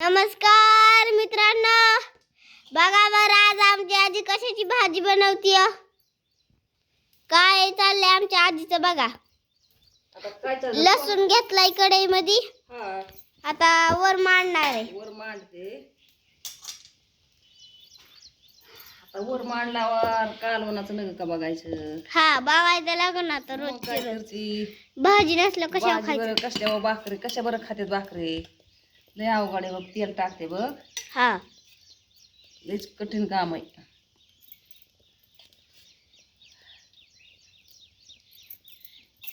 नमस्कार मित्रांनो. बघा बरं आज आमची आजी कशाची भाजी बनवती काय चाललंय आमच्या आजीचं बघा. आता काय चाललं लसूण घेतलाय कढईमध्ये. हा. आता वर मांडणार आहे. वर मांडते. आता वर मांडल्यावर कालवणाचं नग का बघायचं? हा बावायला लागून ना तर मग काय रोजची रोज. करती? भाजी नसलं कशा भाजी खायचं? बरं कसल्या भाकरी? कशा बरं खात्यात भाकरी? लय अवघड आहे बघ तेल टाकते बघ. हा. लयच कठीण काम आहे.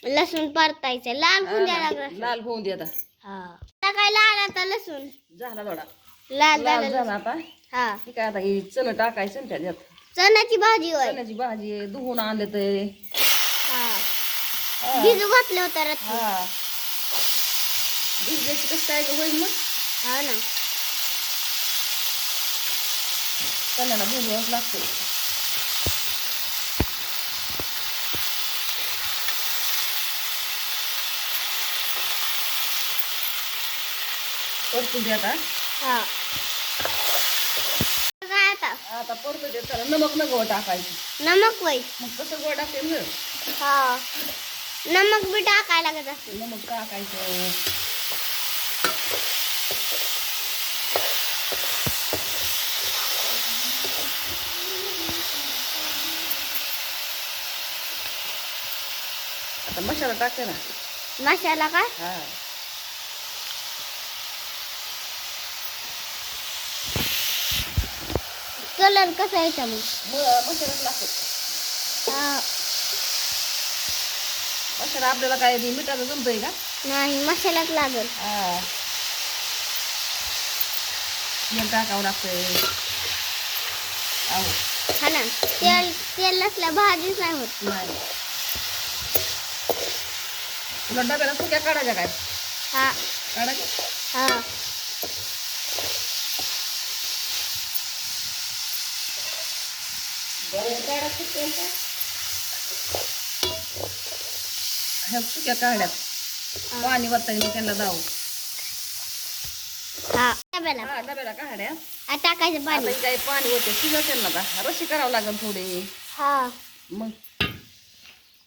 लसूण परतायचं लाल होऊन द्या लागलं. लाल होऊन दे आता. हा. आता काय लाल आता लसूण? झाला थोडा. लाल लाल झालं झाला आता. हा. हे काय आता हे चण टाकायचं ना त्याच्यात. चण्याची भाजी होय. चण्याची भाजी आहे, धुवून आणले ते हा. भिजू घातलं होतं रात्री हा. भिजल्याची कसं काय गं होईल मग? हा ना. चण्याला भिजवावंच लागते. परतून दे आता. हा. काय आता. आता परतू दे त्याला नमक न गोळ टाकायचं. नमक वय मग कसं गोळ टाकेल ग हा. नमक बी टाकायला लागत असते नमक टाकायचं. आता मसाला टाकते ना. मसाला काय हा. कलर कसा यायचा मग मसालाच लागतो. हा, मसाला आपल्याला काय ते मिठाचं जमतंय का? नाही मसालाच लागल. हा. तेल टाकावं लागतंय. हा ना. तेल तेल नसल्या भाजीच नाही होत. नाही. तुला डब्याला सुक्या काढायच्या काय? हा. काढायच्या हा. ह्या सुक्या काढ्यात. पाणी वरता त्यांना जाऊ हा. डब्याला हा डब्याला काढ्या. आ, टाकायचं आता पाणी. हे काही पाणी होते शिजवते ना आता. रशी करावं लागेल थोडी. हा. मग.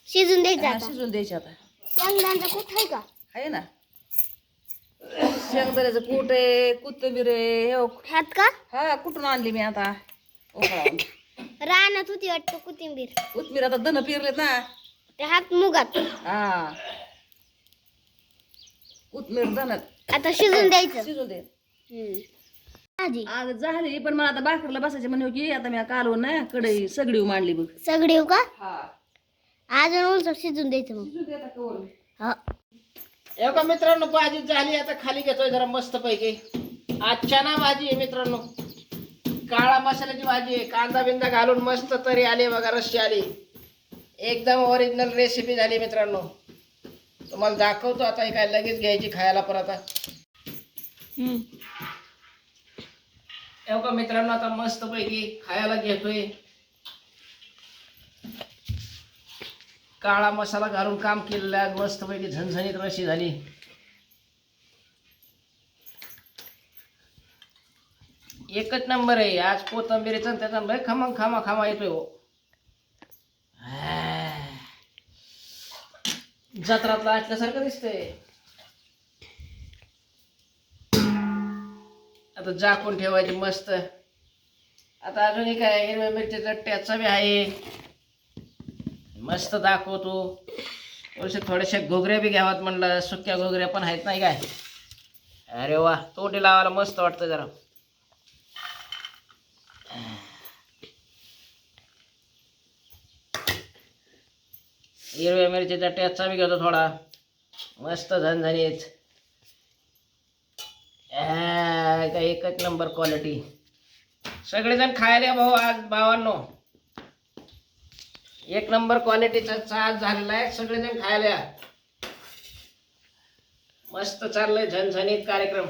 शिजून द्यायचं आता. शिजवून द्यायचे आता. शेंगदाण्याचं कुठ आहे का? आहे ना. शेंगदाण्याचं कूट आहे कोथिंबीर आहे हे. ह्यात का? हा कुठून आणली मी आता? उकळावून. रानात होती वाटतं कोथिंबीर. कोथिंबीर आता धन पिरलेत ना. ते हात मुगात. हा. कोथिंबीर धनात आता शिजून द्यायचं. शिजून दे. हम्म. भाजी. आज झाली पण मला आता बाकरला बसायचे म्हणे की आता मी कालवून ना कढई सगळी मांडली बघ. सगळी हो का? हा. अजून उलट शिजून द्यायचं मग. हा. एवढा मित्रांनो भाजी झाली आता खाली घेतोय जरा मस्त पैकी आज चना भाजी आहे मित्रांनो. काळा मसाल्याची भाजी आहे. कांदा बिंदा घालून मस्त तरी आली बघा रस्सी आली. एकदम ओरिजिनल रेसिपी झाली मित्रांनो. तुम्हाला दाखवतो आता हे काय लगेच घ्यायची खायला परत. आता एवढा मित्रांनो आता मस्त पैकी खायला घेतोय. काळा मसाला घालून काम केलेलं आहे. मस्त पैकी झणझणीत रशी झाली. एकच नंबर आहे. आज कोथंबीरीचा त्याचा लय खमंग खामा खामा येतोय हो. जत्रातला असल्यासारखं दिसतंय. आता झाकून ठेवायची मस्त. आता अजूनही काय हिरव्या मिरच्याचा टॅचा बी आहे. मस्त दाखवतो. थोडेसे थोड्याशा घोगऱ्या बी घ्यावात म्हणलं सुक्या घोगऱ्या पण आहेत नाही काय? अरे वा तोंडी लावायला मस्त वाटतं जरा. हिरव्या मिरचीचा टेचा बी घेतो थोडा. मस्त झणझणीत. एकच नंबर क्वालिटी सगळेजण खायला भाऊ आज भावांनो? एक नंबर क्वालिटीचा चाच झालेला आहे सगळेजण खायला या. मस्त चाललंय झणझणीत कार्यक्रम.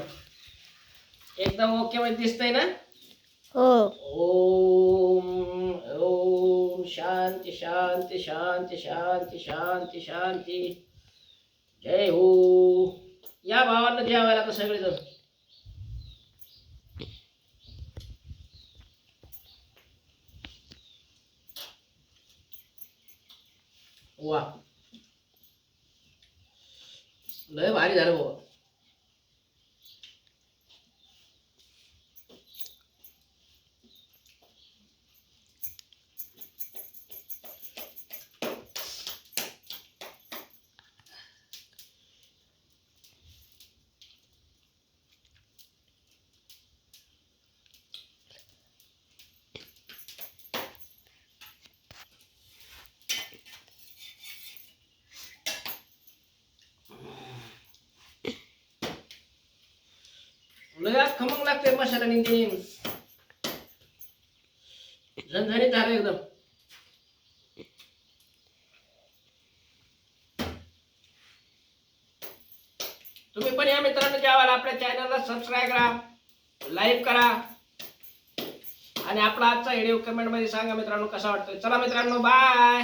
एकदम ओके मध्ये दिसतंय ना? हो. ओम ओम शांती शांती शांती शांती शांती शांती. जय हो. या भावांना जेवायला आता सगळेजण. वा लय भारी झालं बाबा लय खमंग लागते मशाला निघते झणझणीत झालं एकदम. तुम्ही पण या मित्रांनो जेवायला आपल्या चॅनलला सबस्क्राईब करा लाईक करा. आणि आपला आजचा व्हिडिओ कमेंटमध्ये सांगा मित्रांनो कसा वाटतोय. चला मित्रांनो बाय